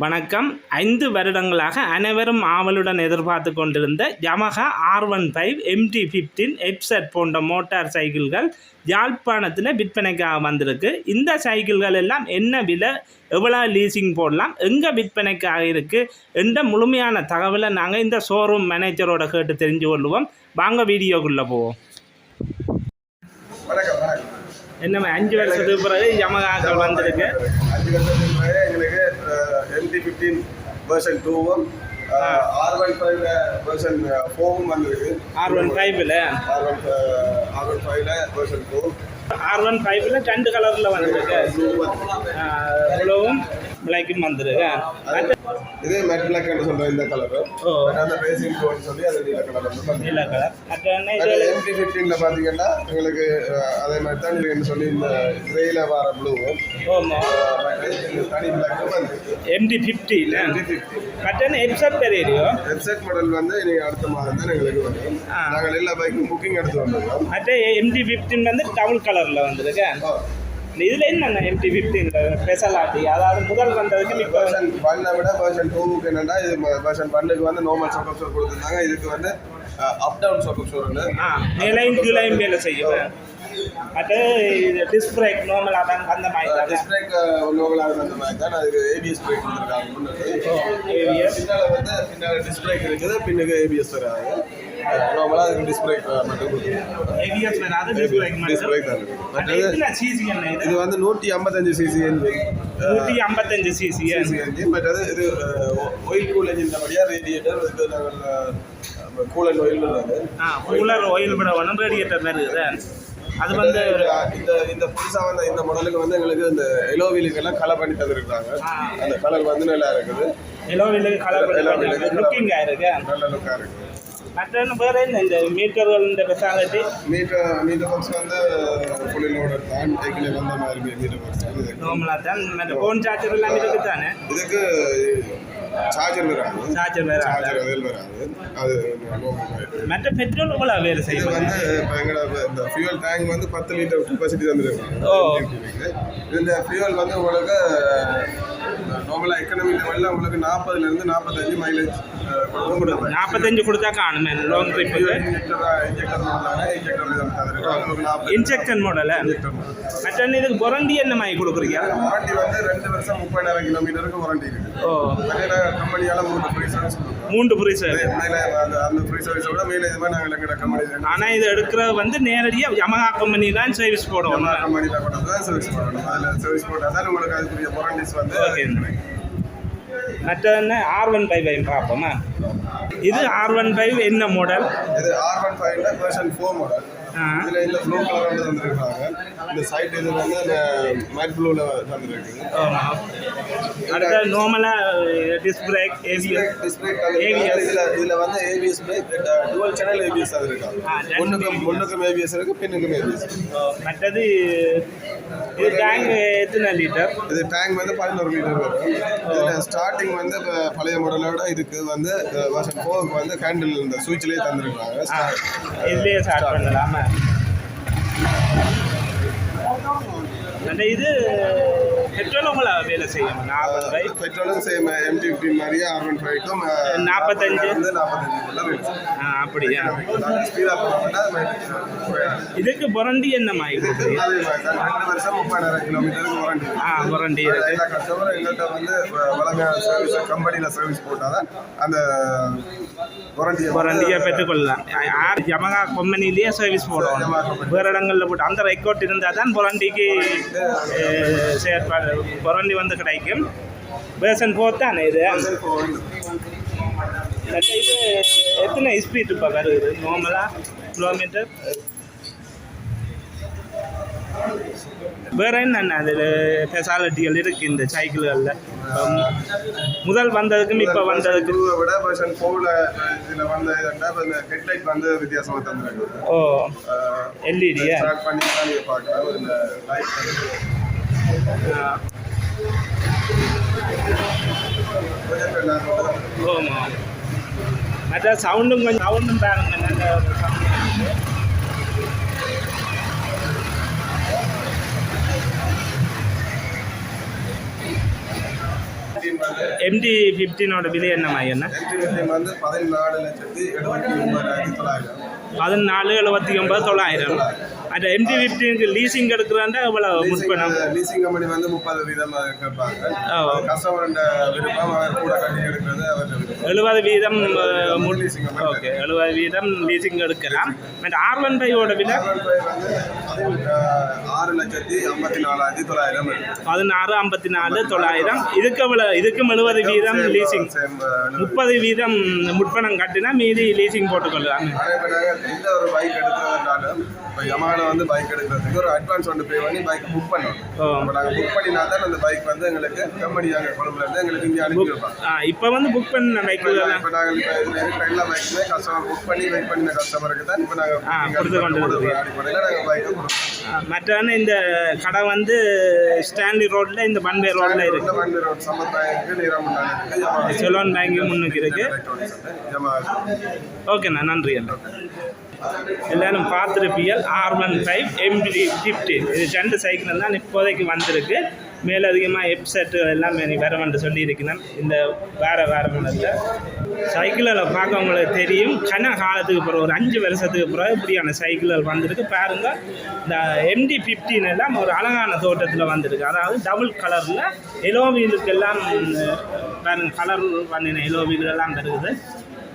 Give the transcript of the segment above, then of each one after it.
வணக்கம். ஐந்து வருடங்களாக அனைவரும் ஆவலுடன் எதிர்பார்த்து கொண்டிருந்த Yamaha R one five MT fifteen எப்செட் போன்ற மோட்டார் சைக்கிள்கள் யாழ்ப்பாணத்தில் விற்பனைக்காக வந்திருக்கு. இந்த சைக்கிள்கள் எல்லாம் என்ன விலை? எவ்வளோ லீசிங் போடலாம்? எங்கே விற்பனைக்காக இருக்குது என்ற முழுமையான தகவலை நாங்கள் இந்த ஷோரூம் மேனேஜரோட கேட்டு தெரிஞ்சு கொள்வோம். வாங்க வீடியோக்குள்ளே போவோம். என்ன அஞ்சு வருஷத்துக்கு பிறகு யமஹாக்கள் வந்திருக்கு. எம்டி ஃபிஃப்டீன் வெர்ஷன் டூவும் ஆர் ஒன் ஃபைவ் வெர்ஷன் ஃபோரும் வந்திருக்கு. ஆர் ஒன் ஃபைவ்ல ஆர் ஒன் ஆர் ஒன் ஃபைவ்ல வெர்ஷன் ஃபோர் ஆர் ஒன் ஃபைவ்ல ரெண்டு கலரில் வந்திருக்கு. இவ்வளவும்? பிளாக்கும் வந்திருக்கு இது மெட் பிளாக் சொல்ற இந்த கலர் அந்த ரேசிங் கோன்னு சொல்லி அது நீல கலர் வந்து நீல கலர் மற்ற என்ன அது இது எம்டி ஃபிஃப்டீனில் பார்த்தீங்கன்னா எங்களுக்கு அஹ், அதே மாதிரி தான் நீங்கள் சொல்லி இந்த கிரேயில் வர ப்ளூவும் ஓமோ தனி பிளாக்கும் வந்திருக்கு எம்டி ஃபிஃப்டின் எம்டி ஃபிஃப்டீன் மற்ற என்ன எப்சட் பெரியோ வெப்சைட் மாடல் வந்து நீங்கள் அடுத்த மாதம் தான் எங்களுக்கு ஆ. நாங்கள் எல்லா பைக்கும் புக்கிங் எடுத்து வந்துருக்கோம். மற்ற எம்டி ஃபிஃப்டின் வந்து டபுள் கலரில் வந்திருக்கு. இதில் என்னென்ன எம்டி ஃபிஃப்டின் ஸ்பெஷலாட்டி அதாவது முதல் வந்ததுக்கு இப்போ வெர்ஷன் ஒன்னை விட வெர்ஷன் டூவுக்கு என்னன்னா இது வெர்ஷன் ஒன்னுக்கு வந்து நார்மல் சொக்கப் கொடுத்துருந்தாங்க. இதுக்கு வந்து அப் டவுன் சொக்கப் ஆ மேலையும் கீழையும் வேலை செய்யும் மற்ற இது டிஸ்க் பிரேக் நார்மலாக தான் அந்த மாதிரி தான். டிஸ்க் பிரேக் அந்த மாதிரி தான். அதுக்கு ஏபிஎஸ் பிரேக் கொடுத்துருக்காங்க ABS. பின்னால வந்து பின்னால டிஸ்க் பிரேக் இருக்குது பின்னுக்கு ஏபிஎஸ் வராது. நார்மலாக அதுக்கு டிஸ்க் பிரேக் மட்டும் கொடுத்துருக்காங்க ஏவிஎஸ் வராது டிஸ்க் பிரேக் டிஸ்க் பிரேக் தான் இருக்குது. இது வந்து நூற்றி ஐம்பத்தஞ்சு சிசி நூற்றி ஐம்பத்தஞ்சு சிசி என்ஜின் பட் அது இது ஆயில் கூல் என்ஜின் படியாக ரேடியேட்டர் இது நாங்கள் வருது ஆ கூலர் ஆயில் விட ஒன்று ரேடியேட்டர் வருது அது வந்து இந்த இந்த புதுசாக வந்த இந்த மாடலுக்கு வந்து எங்களுக்கு இந்த எலோ வீலுக்கெல்லாம் கலர் பண்ணி தந்துருக்காங்க. அந்த கலர் வந்து நல்லா இருக்குது. எலோவிலுக்கு கலர் colour லுக்கிங் ஆயிருக்கு நல்ல லுக்காக இருக்குது மற்ற என்ன வேற என்ன? இந்த மீட்டர்கள் இந்த பெசாலிட்டி மீட்டர் மீட்டர் பாக்ஸ் வந்து லோடர் தான். டெக்கில் வந்த மாதிரி மீட்டர் பாக்ஸ் தான் இது நார்மலாக தான். மற்ற ஃபோன் சார்ஜர் எல்லாம் இருக்கு தானே? இதுக்கு சார்ஜர் வராது சார்ஜர் சார்ஜர் அதில் வராது அது. மற்ற பெட்ரோல் எவ்வளோ வேறு இது செய்யும் வந்து இப்போ எங்களோட இந்த ஃபியூல் டேங்க் வந்து பத்து லிட்டர் கெப்பாசிட்டி வந்துருக்கு ஓ. இந்த ஃபியூல் வந்து உங்களுக்கு நார்மலாக எக்கனாமி லெவலில் உங்களுக்கு நாற்பதுலேருந்து நாற்பத்தஞ்சு மைலேஜ் நாற்பத்தஞ்சு கொடுத்தா காணுமே. லாங் நாற்பது இன்ஜெக்ஷன் மாடலு மற்ற இதுக்கு பொரண்டி என்ன மாதிரி கொடுக்குறீங்க? வாரண்டி வந்து ரெண்டு வருஷம் முப்பதாயிரம் கிலோமீட்டருக்கு வாரண்டி இருக்குது ஓ. கம்பெனியால் மூணு ஃப்ரீ சர்வீஸ் மூன்று புரி சார் மேலே அந்த ஃப்ரீ சர்வீஸோட மேலே இது மாதிரி நாங்கள் எங்களோட கம்பெனி ஆனால் இது எடுக்கிறது வந்து நேரடியாக யமஹா கம்பெனி தான் சர்வீஸ் போடுவோம் கம்பெனியில் கொண்டு தான் சர்வீஸ் பண்ணணும் அதில் சர்வீஸ் போட்டால் தான் உங்களுக்கு அதுக்குரிய வாரண்டிஸ் வந்து ஓகே மற்ற என்ன ஆர் ஒன் ஃபைவ் பார்ப்போமா? இது ஆர் ஒன் ஃபைவ் என்ன மாடல் இது ஆர் ஒன் ஃபைவ்ல வெர்ஷன் ஃபோர் மாடல் இதில் இந்த ப்ளூ கலர் வந்து தந்துருக்காங்க இந்த சைட் இது வந்து அந்த மேட் ப்ளூவில் தந்துருக்கு ஆமாம் அடுத்த நார்மலாக disc brake AVS display ABS. இதில் இதில் வந்து ABS brake dual channel ABS அது இருக்காங்க ஒன்றுக்கும் முன்னுக்கும் ஏபிஎஸ் இருக்கு பின்னுக்கும் ஏபிஎஸ் மற்றது இது டேங்க் எத்தனை லிட்டர் இது டேங்க் வந்து பதினோரு லிட்டர் வரும் இதில் ஸ்டார்டிங் வந்து இப்போ பழைய மாடலோட இதுக்கு வந்து வெர்ஷன் ஃபோருக்கு வந்து கேண்டில் இந்த சுவிட்ச்லேயே தந்துருக்காங்க. இதுலேயே ஸ்டார்ட் பண்ணலாமா. இது பெட்ரோல் உங்களை வேலை செய்யும். நாற்பது பை பெட்ரோலும் சேம் எம்டி ஃபிஃப்டின் மாதிரியே ஆர் ஒன் ஃபைவ்க்கும் நாற்பத்தஞ்சு. வந்து ஆ அப்படியா? இதுக்கு பொரண்டி என்ன மாதிரி வருஷம் முப்பதாயிரம் கிலோமீட்டருக்கு ஆ பொரண்டி இருக்கு. எல்லா கஸ்டமரும் எங்கள்கிட்ட வந்து வளமையான சர்வீஸ் கம்பெனியில் சர்வீஸ் போட்டால் தான் அந்த வாரண்டியை பெற்றுக்கொள்ளலாம். யார் யமகா கம்பெனிலேயே சர்வீஸ் போடுவோம். வேறு இடங்களில் போட்டு அந்த ரெக்கார்ட் இருந்தால் தான் வாரண்டிக்கு செயற்பாடு. வாரண்டி வந்து கிடைக்கும். வேர்சன் ஃபோர் தானே இது? எத்தனை ஸ்பீட் இப்போ வருது? நார்மலாக கிலோமீட்டர் வேற என்னென்ன அதில் ஸ்பெஷாலிட்டிகள் இருக்குது இந்த சைக்கிள்களில் முதல் வந்ததுக்கும் இப்போ வந்ததுக்கும். டூவை விட வெர்ஷன் ஃபோரில் இதில் வந்து ஹெட்லைட் வந்து வித்தியாசமாக தந்துருக்கு. ஓ எல்இடியா ஸ்டார்ட் பண்ணி பார்க்கலாம் ஆமாம் மற்ற சவுண்டும் கொஞ்சம் சவுண்டும் பாருங்க நல்ல எம்டி ஃபிஃப்டீனோட விலை என்ன வந்து பதினாலு லட்சத்தி எழுபத்தி ஒன்பதாயிரத்தி தொள்ளாயிரம். பதினாலு எழுபத்தி ஒன்பது தொள்ளாயிரம். அந்த எம்டி ஃபிஃப்டீனுக்கு லீசிங் எடுக்கிறாண்டா எவ்வளோ முற்பணம். லீசிங் கம்பெனி வந்து முப்பது வீதம் அது கேட்பாங்க. கஸ்டமரோட விருப்பம் அவர் கூட கட்டி எடுக்கிறது அவர் எழுபது வீதம் ஓகே எழுபது வீதம் லீசிங் எடுக்கலாம். மற்ற ஆர் ஒன் ஃபைவோட விலை? ஆறு லட்சத்தி ஐம்பத்தி நாலாயிரத்தி தொள்ளாயிரம். பதினாறு ஐம்பத்தி நாலு தொள்ளாயிரம். இதுக்கு எவ்வளோ இதுக்கும் எழுபது வீதம் லீசிங் முப்பது வீதம் முற்பணம் கட்டினா மீதி லீசிங் போட்டுக்கொள்ளலாம். எந்த ஒரு பைக் எடுக்கிறதுனாலும் இப்போ யமால வந்து பைக் எடுக்கிறதுக்கு. ஒரு அட்வான்ஸ் ஒன்று பே பண்ணி பைக் புக் பண்ணணும். ஓ. இப்போ நாங்கள் புக் பண்ணினா தான் அந்த பைக் வந்து எங்களுக்கு கம்பெனி அங்கே கொழும்புல இருந்து எங்களுக்கு இங்கே அனுப்பி வைப்பாங்க. இப்போ வந்து புக் பண்ண பைக்குகள் இப்போ நாங்கள் இப்போ இருக்கிற எல்லா பைக்குமே கஸ்டமர் புக் பண்ணி வெயிட் பண்ணின கஸ்டமருக்கு தான் இப்போ நாங்கள் கொடுத்து கொண்டு. அடிப்படையில் நாங்கள் கொடுப்போம். மற்றான இந்த கடை வந்து ஸ்டான்லி ரோட்ல இந்த பன்வே ரோட்ல இருக்கு. இந்த வண்டி ரோட் இருக்குது யமா செலோன் பேங்க் முன்னுக்கு இருக்கு. எலக்ட்ரானிக்ஸ் யமா ஓகேண்ணா நன்றி அண்ணா. எல்லாரும் பார்த்துருப்பியல் R one five MP fifty இது ரெண்டு சைக்கிள் தான் இப்போதைக்கு வந்திருக்கு. மேலதிகமாக எப்செட் எல்லாமே நீ வரவன்ட்டு சொல்லியிருக்கிறேன். இந்த வேறு வேறு மனத்தில் சைக்கிளில் பார்க்கவங்களுக்கு தெரியும். கன காலத்துக்கு பிறகு ஒரு அஞ்சு வருஷத்துக்கு பிறகு இப்படியான சைக்கிள்கள் வந்திருக்கு. பாருங்க இந்த எம்டி ஃபிஃப்டின் எல்லாம் ஒரு அழகான தோட்டத்தில் வந்திருக்கு. அதாவது டபுள் கலரில் எலோ வீலுக்கெல்லாம் கலர் பண்ணின எலோ வீலுக்கெல்லாம் இருக்குது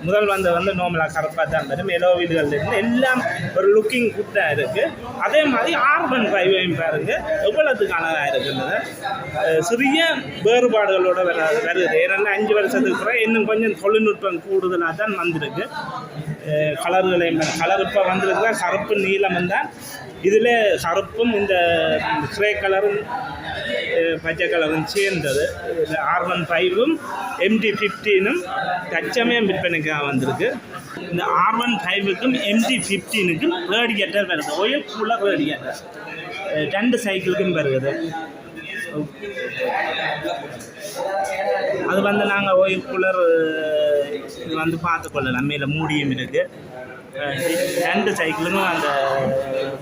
முதல் வந்த வந்து நோமலா கரப்பா தான் வரும் எலோ வீடுகள் இருந்து எல்லாம் ஒரு லுக்கிங் குட்டாக இருக்குது அதே மாதிரி ஆர்பன் ஃபைவையும் பாருங்க எவ்வளோத்துக்கு அழகாக இருக்குன்றது சிறிய வேறுபாடுகளோட வர வருது. ஏன்னா அஞ்சு வருஷத்துக்கு பிறகு இன்னும் கொஞ்சம் தொழில்நுட்பம் கூடுதலாக தான் வந்திருக்கு. கலர்களையும் கலர் இப்போ வந்திருக்கு கருப்பு நீளம் தான். இதில் கருப்பும் இந்த கிரே கலரும் பச்சை கலரும் சேர்ந்தது. ஆர் ஒன் ஃபைவும் எம்டி ஃபிஃப்டீனும் தச்சமயம் விற்பனைக்காக வந்திருக்கு. இந்த ஆர் ஒன் ஃபைவுக்கும் எம்டி ஃபிஃப்டீனுக்கும் ரேடியேட்டர் வருது. ஒயில் கூலர் ரேடியேட்டர் ரெண்டு சைக்கிளுக்கும் வருது. அது வந்து நாங்கள் ஒயில் கூலர் இது வந்து பார்த்துக்கொள்ளலாம். மேலே மூடியும் இருக்குது ரெண்டு சைக்கிளுக்கும் அந்த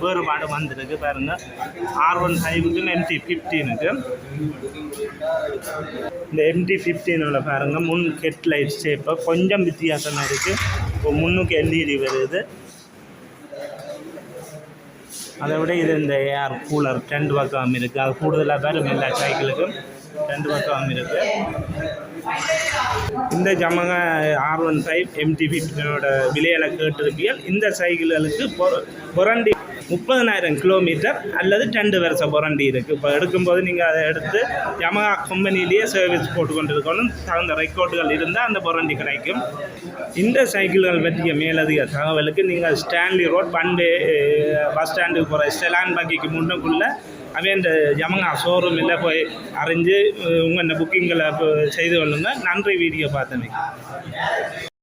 வேறுபாடு வந்திருக்கு பாருங்க. ஆர் ஒன் ஃபைவுக்கும் எம்டி ஃபிஃப்டீனுக்கு இந்த எம்டி ஃபிஃப்டீனோட பாருங்கள் முன் ஹெட் லைட் ஷேப்பு கொஞ்சம் வித்தியாசமாக இருக்குது இப்போ முன்னுக்கு எல்இடி வருது. அதை விட இது இந்த ஏர் கூலர் ட்ரெண்ட் பக்கம் இருக்குது அது கூடுதலாக பேரும் எல்லா சைக்கிளுக்கும் ரெண்டு பக்கம் இருக்குது இந்த ஜமக ஆர் ஒன் ஃபைவ் எம்டி ஃபிஃப்டினோட விலையில கேட்டிருப்பியல் இந்த சைக்கிள்களுக்கு பொ- முப்பதனாயிரம் கிலோமீட்டர் அல்லது ரெண்டு வருஷம் புரண்டி இருக்குது இப்போ எடுக்கும்போது நீங்கள் அதை எடுத்து யமகா கம்பெனிலேயே சர்வீஸ் போட்டு கொண்டு இருக்கணும் தகுந்த ரெக்கார்டுகள் இருந்தால் அந்த புரண்டி கிடைக்கும். இந்த சைக்கிள்கள் பற்றிய மேலதிக தகவலுக்கு நீங்கள் ஸ்டான்லி ரோட் பண்டே பஸ் ஸ்டாண்டுக்கு போகிற ஸ்டெலான் பக்கிக்கு முன்னுக்குள்ளே அவன் இந்த யமங்கா ஷோரூமில் போய் அறிஞ்சு உங்கள் இந்த புக்கிங்களை செய்து கொண்டு நன்றி வீடியோ பார்த்தேன்